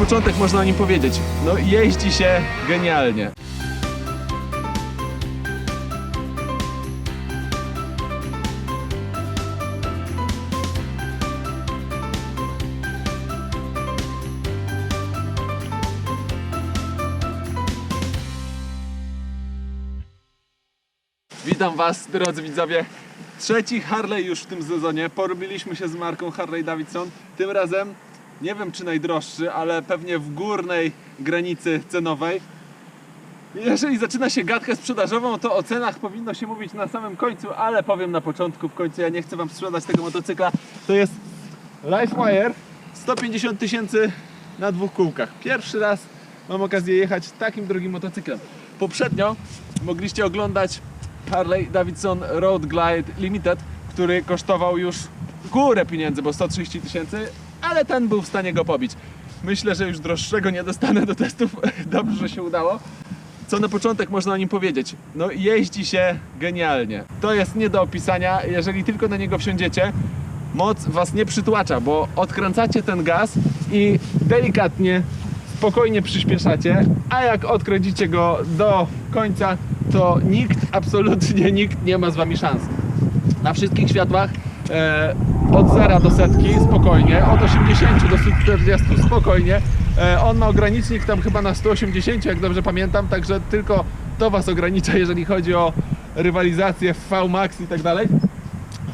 początek można o nim powiedzieć? No jeździ się genialnie. Witam Was, drodzy widzowie. Trzeci Harley już w tym sezonie. Porobiliśmy się z marką Harley Davidson. Tym razem nie wiem czy najdroższy, ale pewnie w górnej granicy cenowej. Jeżeli zaczyna się gadkę sprzedażową, to o cenach powinno się mówić na samym końcu, ale powiem na początku, w końcu ja nie chcę Wam sprzedać tego motocykla. To jest LifeWire 150 tysięcy na dwóch kółkach. Pierwszy raz mam okazję jechać takim drogim motocyklem. Poprzednio mogliście oglądać Harley Davidson Road Glide Limited, który kosztował już górę pieniędzy, bo 130 tysięcy, ale ten był w stanie go pobić. Myślę, że już droższego nie dostanę do testów. Dobrze, że się udało. Co na początek można o nim powiedzieć? No jeździ się genialnie. To jest nie do opisania, jeżeli tylko na niego wsiądziecie. Moc was nie przytłacza, bo odkręcacie ten gaz i delikatnie, spokojnie przyspieszacie, a jak odkręcicie go do końca, to nikt, absolutnie nikt nie ma z wami szans. Na wszystkich światłach e, od 0 do setki spokojnie, od 80 do 140 spokojnie. E, on ma ogranicznik tam chyba na 180, jak dobrze pamiętam, także tylko to Was ogranicza, jeżeli chodzi o rywalizację w VMAX i tak dalej.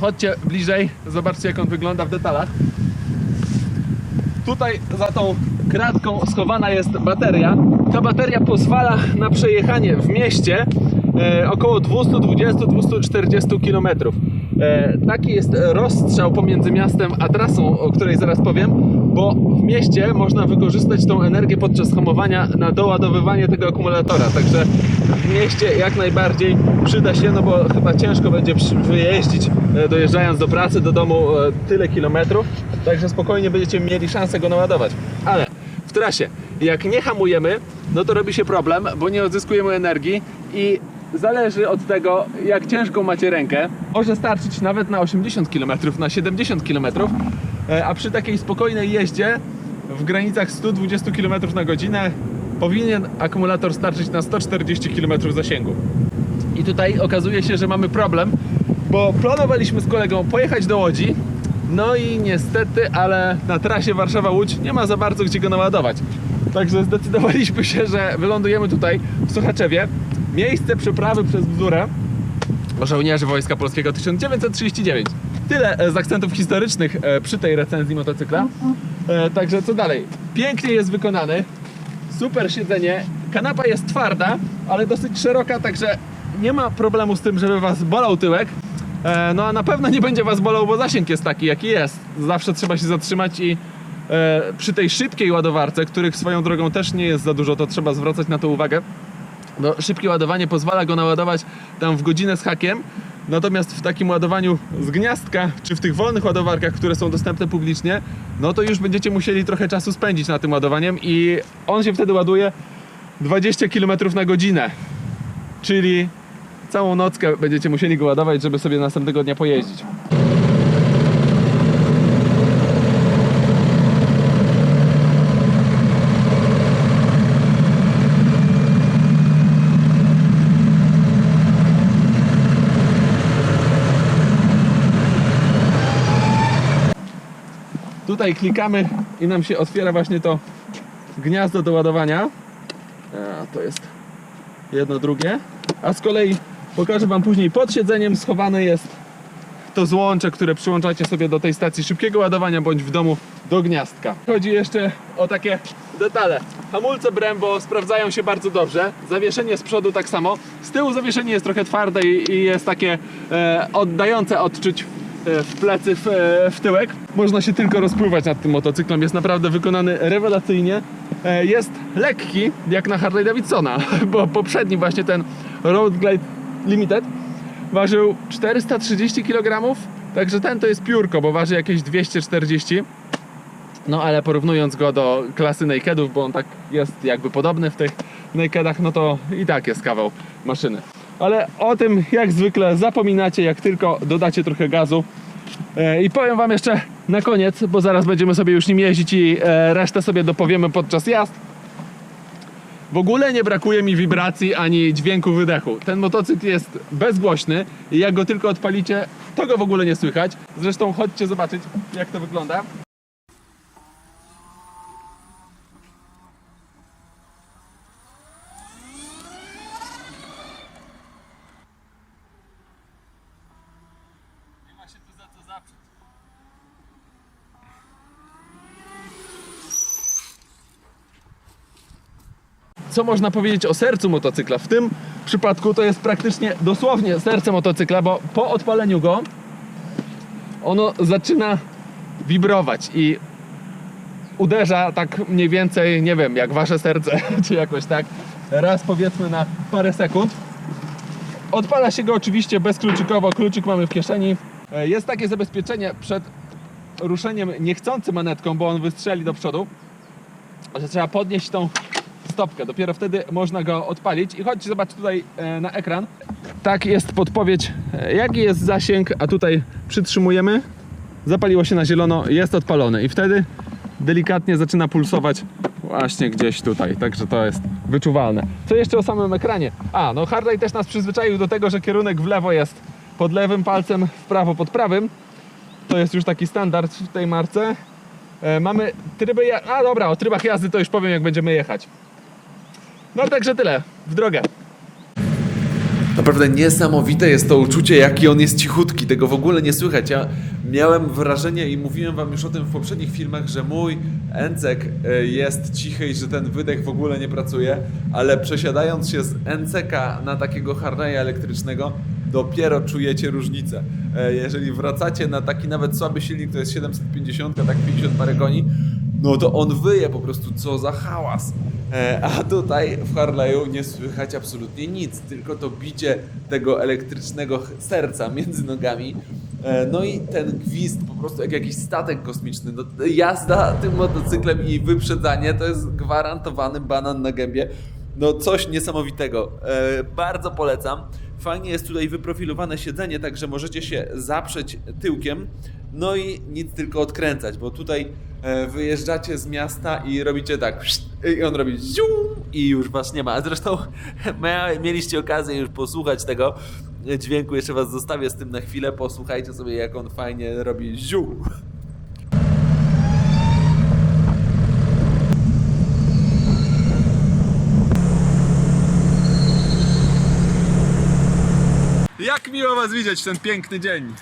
Chodźcie bliżej, zobaczcie jak on wygląda w detalach. Tutaj za tą kratką schowana jest bateria. Ta bateria pozwala na przejechanie w mieście około 220-240 km. E, taki jest rozstrzał pomiędzy miastem a trasą, o której zaraz powiem, bo w mieście można wykorzystać tą energię podczas hamowania na doładowywanie tego akumulatora. Także w mieście jak najbardziej przyda się, no bo chyba ciężko będzie wyjeździć e, dojeżdżając do pracy, do domu e, tyle kilometrów. Także spokojnie będziecie mieli szansę go naładować. Ale w trasie, jak nie hamujemy, no to robi się problem, bo nie odzyskujemy energii i zależy od tego, jak ciężką macie rękę. Może starczyć nawet na 80 km, na 70 km, e, a przy takiej spokojnej jeździe w granicach 120 km na godzinę powinien akumulator starczyć na 140 km zasięgu. I tutaj okazuje się, że mamy problem, bo planowaliśmy z kolegą pojechać do Łodzi, no i niestety, ale na trasie Warszawa-Łódź nie ma za bardzo gdzie go naładować. Także zdecydowaliśmy się, że wylądujemy tutaj w Sochaczewie. Miejsce przeprawy przez Bzdurę żołnierzy Wojska Polskiego 1939. Tyle e, z akcentów historycznych e, przy tej recenzji motocykla. E, Także co dalej? Pięknie jest wykonany. Super siedzenie. Kanapa jest twarda, ale dosyć szeroka, także nie ma problemu z tym, żeby Was bolał tyłek. No a na pewno nie będzie Was bolał, bo zasięg jest taki, jaki jest. Zawsze trzeba się zatrzymać i przy tej szybkiej ładowarce, których swoją drogą też nie jest za dużo, to trzeba zwracać na to uwagę. No, szybkie ładowanie pozwala go naładować tam w godzinę z hakiem, natomiast w takim ładowaniu z gniazdka, czy w tych wolnych ładowarkach, które są dostępne publicznie, no to już będziecie musieli trochę czasu spędzić na tym ładowaniem i on się wtedy ładuje 20 km na godzinę, czyli całą nockę będziecie musieli go ładować, żeby sobie następnego dnia pojeździć. Tutaj klikamy i nam się otwiera właśnie to gniazdo do ładowania. A, to jest jedno, drugie. A z kolei pokażę Wam później pod siedzeniem schowane jest to złącze, które przyłączacie sobie do tej stacji szybkiego ładowania bądź w domu do gniazdka. Chodzi jeszcze o takie detale. Hamulce Brembo sprawdzają się bardzo dobrze. Zawieszenie z przodu tak samo. Z tyłu zawieszenie jest trochę twarde i, jest takie e, oddające odczuć w plecy, w, e, w tyłek. Można się tylko rozpływać nad tym motocyklem. Jest naprawdę wykonany rewelacyjnie. E, Jest lekki, jak na Harley Davidsona, bo poprzedni właśnie ten Road Glide Limited ważył 430 kg, także ten to jest piórko, bo waży jakieś 240 no ale porównując go do klasy nakedów, bo on tak jest jakby podobny w tych nakedach, no to i tak jest kawał maszyny. Ale o tym jak zwykle zapominacie, jak tylko dodacie trochę gazu. E, I powiem Wam jeszcze na koniec, bo zaraz będziemy sobie już nim jeździć i e, resztę sobie dopowiemy podczas jazd. W ogóle nie brakuje mi wibracji ani dźwięku wydechu. Ten motocykl jest bezgłośny i jak go tylko odpalicie, to go w ogóle nie słychać. Zresztą chodźcie zobaczyć, jak to wygląda. Nie ma się tu za co zaprzeć. co można powiedzieć o sercu motocykla? W tym przypadku to jest praktycznie dosłownie serce motocykla, bo po odpaleniu go ono zaczyna wibrować i uderza tak mniej więcej, nie wiem, jak wasze serce, czy jakoś tak, raz powiedzmy na parę sekund. Odpala się go oczywiście bezkluczykowo, kluczyk mamy w kieszeni. E, Jest takie zabezpieczenie przed ruszeniem niechcący manetką, bo on wystrzeli do przodu, że trzeba podnieść tą stopkę. Dopiero wtedy można go odpalić. I chodź, zobacz tutaj e, na ekran. Tak jest podpowiedź, e, jaki jest zasięg, a tutaj przytrzymujemy. Zapaliło się na zielono, jest odpalony i wtedy delikatnie zaczyna pulsować właśnie gdzieś tutaj, także to jest wyczuwalne. Co jeszcze o samym ekranie? A, no Harley też nas przyzwyczaił do tego, że kierunek w lewo jest pod lewym palcem, w prawo pod prawym. To jest już taki standard w tej marce. E, mamy tryby. Ja- A dobra, o trybach jazdy to już powiem, jak będziemy jechać. No także tyle. W drogę. Naprawdę niesamowite jest to uczucie, jaki on jest cichutki, tego w ogóle nie słychać. Ja miałem wrażenie i mówiłem wam już o tym w poprzednich filmach, że mój Encek e, jest cichy i że ten wydech w ogóle nie pracuje, ale przesiadając się z Enceka na takiego Harley'a elektrycznego, dopiero czujecie różnicę. E, Jeżeli wracacie na taki nawet słaby silnik, to jest 750, tak 50 parę koni, no to on wyje po prostu, co za hałas. E, a tutaj w Harley'u nie słychać absolutnie nic, tylko to bicie tego elektrycznego serca między nogami. E, no i ten gwizd po prostu jak jakiś statek kosmiczny. No, jazda tym motocyklem i wyprzedzanie to jest gwarantowany banan na gębie. No coś niesamowitego. Bardzo polecam. Fajnie jest tutaj wyprofilowane siedzenie, także możecie się zaprzeć tyłkiem. No i nic tylko odkręcać, bo tutaj e, wyjeżdżacie z miasta i robicie tak. I on robi zium i już was nie ma. Zresztą mieliście okazję już posłuchać tego dźwięku. Jeszcze was zostawię z tym na chwilę. Posłuchajcie sobie, jak on fajnie robi zium. Jak miło Was widzieć w ten piękny dzień.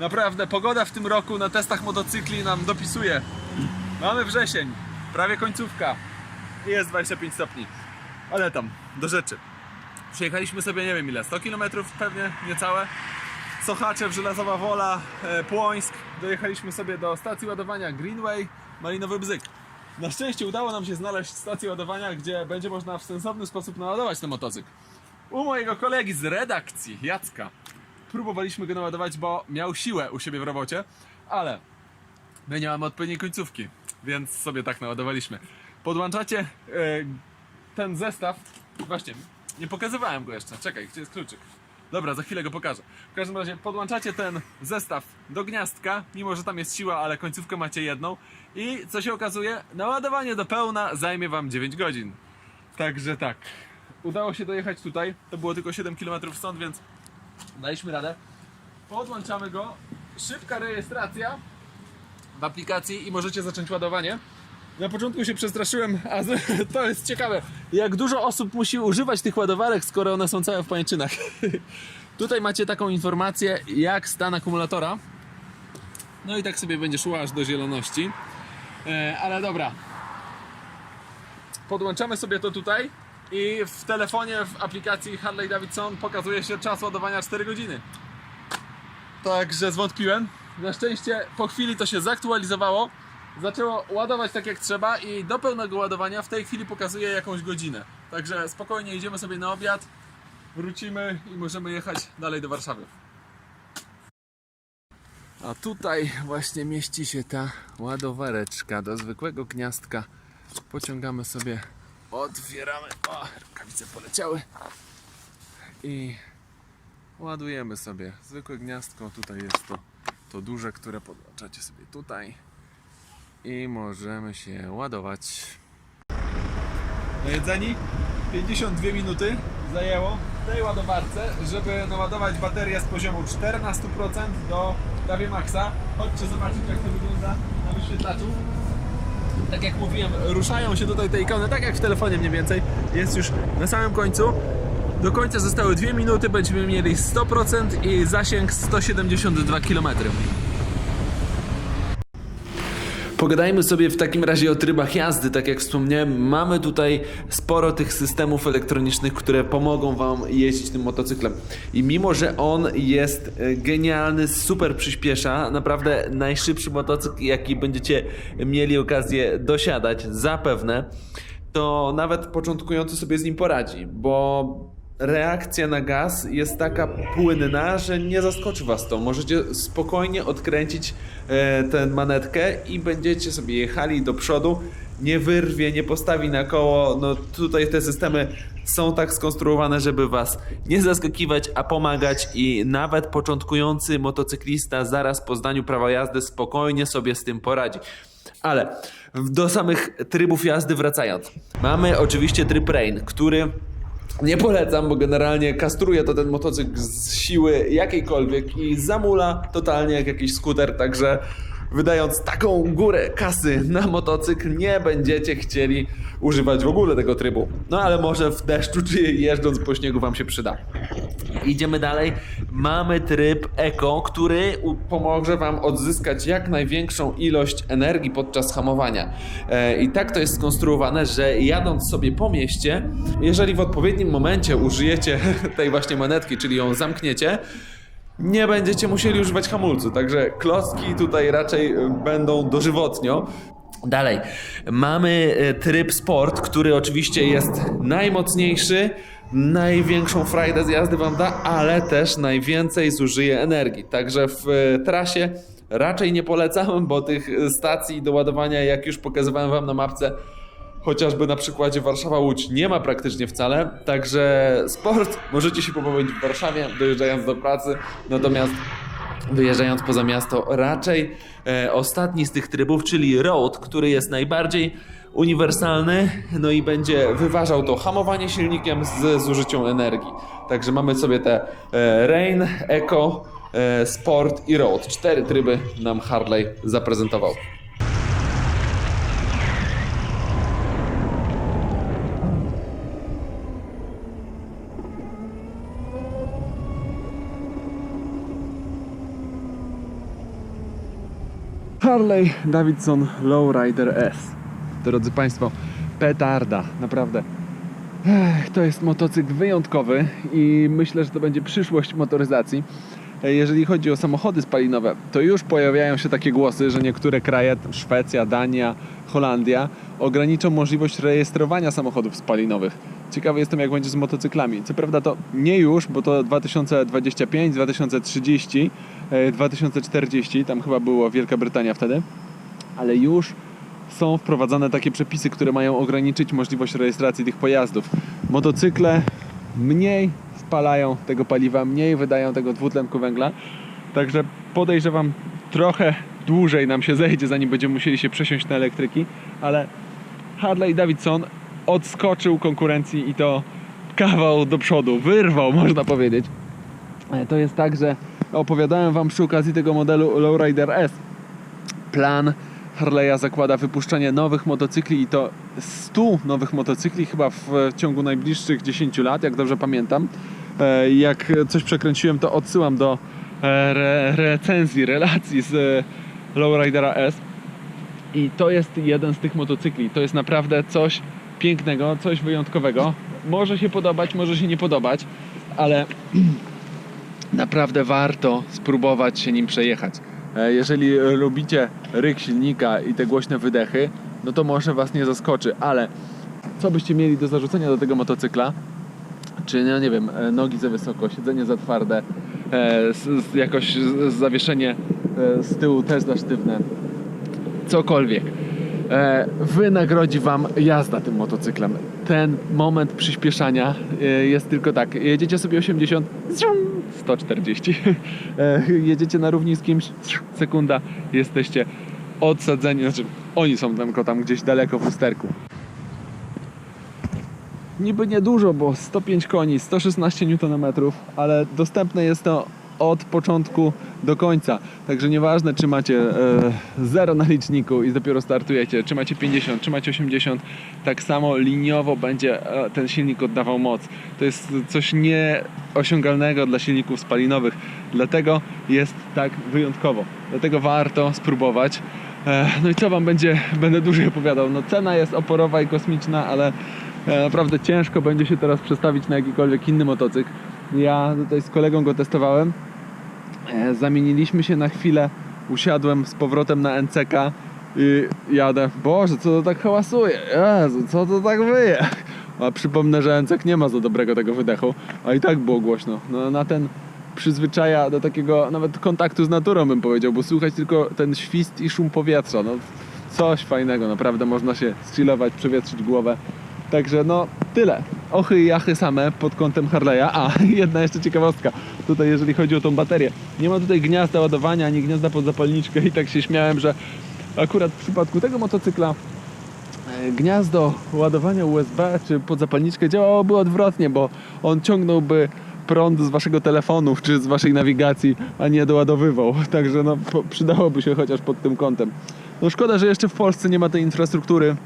Naprawdę, pogoda w tym roku na testach motocykli nam dopisuje. Mamy wrzesień, prawie końcówka jest 25 stopni. Ale tam, do rzeczy. Przejechaliśmy sobie, nie wiem ile, 100 km pewnie, niecałe. Sochaczew, Żelazowa Wola, e, Płońsk. Dojechaliśmy sobie do stacji ładowania Greenway, Malinowy Bzyk. Na szczęście udało nam się znaleźć stację ładowania, gdzie będzie można w sensowny sposób naładować ten motocykl. U mojego kolegi z redakcji, Jacka, próbowaliśmy go naładować, bo miał siłę u siebie w robocie, ale my nie mamy odpowiedniej końcówki, więc sobie tak naładowaliśmy. Podłączacie e, ten zestaw, właśnie, nie pokazywałem go jeszcze, czekaj, gdzie jest kluczyk? Dobra, za chwilę go pokażę. W każdym razie podłączacie ten zestaw do gniazdka, mimo że tam jest siła, ale końcówkę macie jedną i co się okazuje, naładowanie do pełna zajmie Wam 9 godzin. Także tak, udało się dojechać tutaj, to było tylko 7 km stąd, więc daliśmy radę. Podłączamy go, szybka rejestracja w aplikacji i możecie zacząć ładowanie. Na początku się przestraszyłem, a to jest ciekawe, jak dużo osób musi używać tych ładowarek, skoro one są całe w pajęczynach. Tutaj macie taką informację, jak stan akumulatora. No i tak sobie będzie szło aż do zieloności. E, ale dobra. Podłączamy sobie to tutaj i w telefonie, w aplikacji Harley Davidson pokazuje się czas ładowania 4 godziny. Także zwątpiłem. Na szczęście po chwili to się zaktualizowało. Zaczęło ładować tak jak trzeba i do pełnego ładowania w tej chwili pokazuje jakąś godzinę. Także spokojnie idziemy sobie na obiad, wrócimy i możemy jechać dalej do Warszawy. A tutaj właśnie mieści się ta ładowareczka do zwykłego gniazdka. Pociągamy sobie, otwieramy. O, rękawice poleciały. I ładujemy sobie zwykłe gniazdko. Tutaj jest to to duże, które podłączacie sobie tutaj i możemy się ładować. Jedzeni 52 minuty zajęło w tej ładowarce, żeby naładować baterię z poziomu 14% do prawie maksa. Chodźcie zobaczyć jak to wygląda na wyświetlaczu. Tak jak mówiłem, ruszają się tutaj te ikony, tak jak w telefonie mniej więcej. Jest już na samym końcu. Do końca zostały 2 minuty, będziemy mieli 100% i zasięg 172 km. Pogadajmy sobie w takim razie o trybach jazdy. Tak jak wspomniałem, mamy tutaj sporo tych systemów elektronicznych, które pomogą Wam jeździć tym motocyklem. I mimo, że on jest e, genialny, super przyspiesza, naprawdę najszybszy motocykl, jaki będziecie mieli okazję dosiadać, zapewne, to nawet początkujący sobie z nim poradzi, bo reakcja na gaz jest taka płynna, że nie zaskoczy Was to. Możecie spokojnie odkręcić e, tę manetkę i będziecie sobie jechali do przodu. Nie wyrwie, nie postawi na koło. No tutaj te systemy są tak skonstruowane, żeby Was nie zaskakiwać, a pomagać i nawet początkujący motocyklista zaraz po zdaniu prawa jazdy spokojnie sobie z tym poradzi. Ale do samych trybów jazdy wracając. Mamy oczywiście tryb Rain, który nie polecam, bo generalnie kastruje to ten motocykl z siły jakiejkolwiek i zamula totalnie jak jakiś skuter, także wydając taką górę kasy na motocykl nie będziecie chcieli używać w ogóle tego trybu. No ale może w deszczu czy jeżdżąc po śniegu wam się przyda. Idziemy dalej. Mamy tryb Eco, który pomoże Wam odzyskać jak największą ilość energii podczas hamowania. E, I tak to jest skonstruowane, że jadąc sobie po mieście, jeżeli w odpowiednim momencie użyjecie tej właśnie manetki, czyli ją zamkniecie, nie będziecie musieli używać hamulcu, także klocki tutaj raczej e, będą dożywotnio. Dalej, mamy e, tryb sport, który oczywiście jest najmocniejszy, największą frajdę z jazdy wam da, ale też najwięcej zużyje energii. Także w e, trasie raczej nie polecam, bo tych stacji do ładowania, jak już pokazywałem wam na mapce, chociażby na przykładzie Warszawa-Łódź nie ma praktycznie wcale, także sport możecie się pobawić w Warszawie, dojeżdżając do pracy, natomiast wyjeżdżając poza miasto, raczej e, ostatni z tych trybów, czyli road, który jest najbardziej uniwersalny, no i będzie wyważał to hamowanie silnikiem z zużyciem energii. Także mamy sobie te e, Rain, Eco, e, Sport i Road. Cztery tryby nam Harley zaprezentował. Harley Davidson Lowrider S. Drodzy Państwo, petarda, naprawdę. Ech, to jest motocykl wyjątkowy i myślę, że to będzie przyszłość motoryzacji. Jeżeli chodzi o samochody spalinowe, to już pojawiają się takie głosy, że niektóre kraje, Szwecja, Dania, Holandia, ograniczą możliwość rejestrowania samochodów spalinowych. Ciekawy jestem, jak będzie z motocyklami. Co prawda to nie już, bo to 2025, 2030, e, 2040, tam chyba było Wielka Brytania wtedy, ale już są wprowadzane takie przepisy, które mają ograniczyć możliwość rejestracji tych pojazdów. Motocykle mniej spalają tego paliwa, mniej wydają tego dwutlenku węgla, także podejrzewam trochę dłużej nam się zejdzie, zanim będziemy musieli się przesiąść na elektryki, ale Harley Davidson odskoczył konkurencji i to kawał do przodu, wyrwał można powiedzieć. E, To jest tak, że opowiadałem Wam przy okazji tego modelu Lowrider S, plan Harley'a zakłada wypuszczenie nowych motocykli i to 100 nowych motocykli chyba w ciągu najbliższych 10 lat, jak dobrze pamiętam. E, Jak coś przekręciłem, to odsyłam do e, re recenzji, relacji z Lowridera S. I to jest jeden z tych motocykli. To jest naprawdę coś pięknego, coś wyjątkowego. Może się podobać, może się nie podobać, ale naprawdę warto spróbować się nim przejechać. E, Jeżeli lubicie ryk silnika i te głośne wydechy, no to może Was nie zaskoczy, ale co byście mieli do zarzucenia do tego motocykla? Czy no nie wiem, e, nogi za wysoko, siedzenie za twarde, e, jakoś zawieszenie z tyłu też za sztywne, cokolwiek. E, wynagrodzi Wam jazda tym motocyklem. Ten moment przyspieszania e, jest tylko tak. Jedziecie sobie 80, zium, 140. E, jedziecie na równi z kimś, sekunda, jesteście odsadzeni. Znaczy, oni są tylko tam gdzieś daleko w lusterku. Niby niedużo, bo 105 koni, 116 Nm, ale dostępne jest to od początku do końca. Także nieważne, czy macie e, 0 na liczniku i dopiero startujecie, czy macie 50, czy macie 80, tak samo liniowo będzie e, ten silnik oddawał moc. To jest coś nieosiągalnego dla silników spalinowych, dlatego jest tak wyjątkowo. Dlatego warto spróbować. E, No i co wam będzie, będę dłużej opowiadał. No cena jest oporowa i kosmiczna, ale e, naprawdę ciężko będzie się teraz przestawić na jakikolwiek inny motocykl. Ja tutaj z kolegą go testowałem. E, Zamieniliśmy się na chwilę, usiadłem z powrotem na NCK i jadę. Boże, co to tak hałasuje? Jezu, co to tak wyje? A przypomnę, że NCK nie ma za dobrego tego wydechu, a i tak było głośno. No, na ten przyzwyczaja do takiego nawet kontaktu z naturą bym powiedział, bo słychać tylko ten świst i szum powietrza. No, coś fajnego, naprawdę można się skillować, przewietrzyć głowę. Także no tyle. Ochy i jachy same pod kątem Harley'a. A, jedna jeszcze ciekawostka. Tutaj jeżeli chodzi o tą baterię. Nie ma tutaj gniazda ładowania, ani gniazda pod zapalniczkę i tak się śmiałem, że akurat w przypadku tego motocykla e, gniazdo ładowania USB czy pod zapalniczkę działałoby odwrotnie, bo on ciągnąłby prąd z waszego telefonu czy z waszej nawigacji, a nie doładowywał. Także no, przydałoby się chociaż pod tym kątem. No szkoda, że jeszcze w Polsce nie ma tej infrastruktury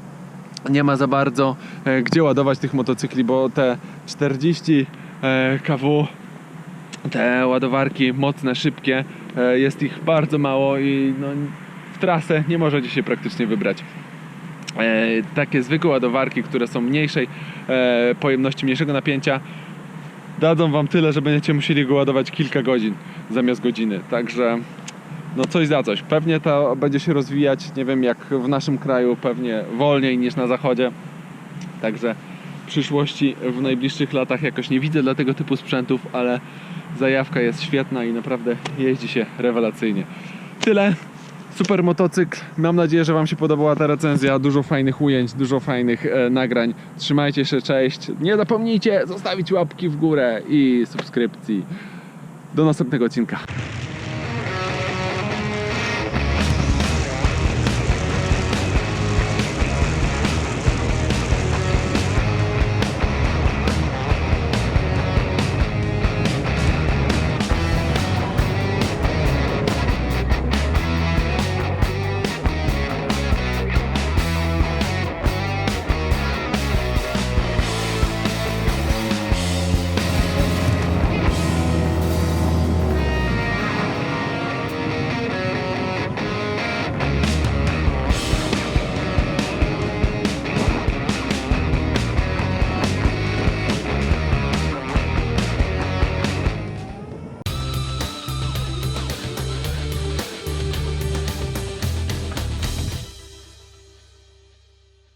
nie ma za bardzo e, gdzie ładować tych motocykli, bo te 40 e, kW, te ładowarki mocne, szybkie, e, jest ich bardzo mało i no, w trasę nie możecie się praktycznie wybrać. Takie zwykłe ładowarki, które są mniejszej pojemności, mniejszego napięcia, dadzą wam tyle, że będziecie musieli go ładować kilka godzin zamiast godziny. Także no coś za coś. Pewnie to będzie się rozwijać, nie wiem jak w naszym kraju, pewnie wolniej niż na zachodzie. Także przyszłości w najbliższych latach jakoś nie widzę dla tego typu sprzętów, ale zajawka jest świetna i naprawdę jeździ się rewelacyjnie. Tyle. Super motocykl. Mam nadzieję, że Wam się podobała ta recenzja. Dużo fajnych ujęć, dużo fajnych e, nagrań. Trzymajcie się, cześć. Nie zapomnijcie zostawić łapki w górę i subskrypcji. Do następnego odcinka.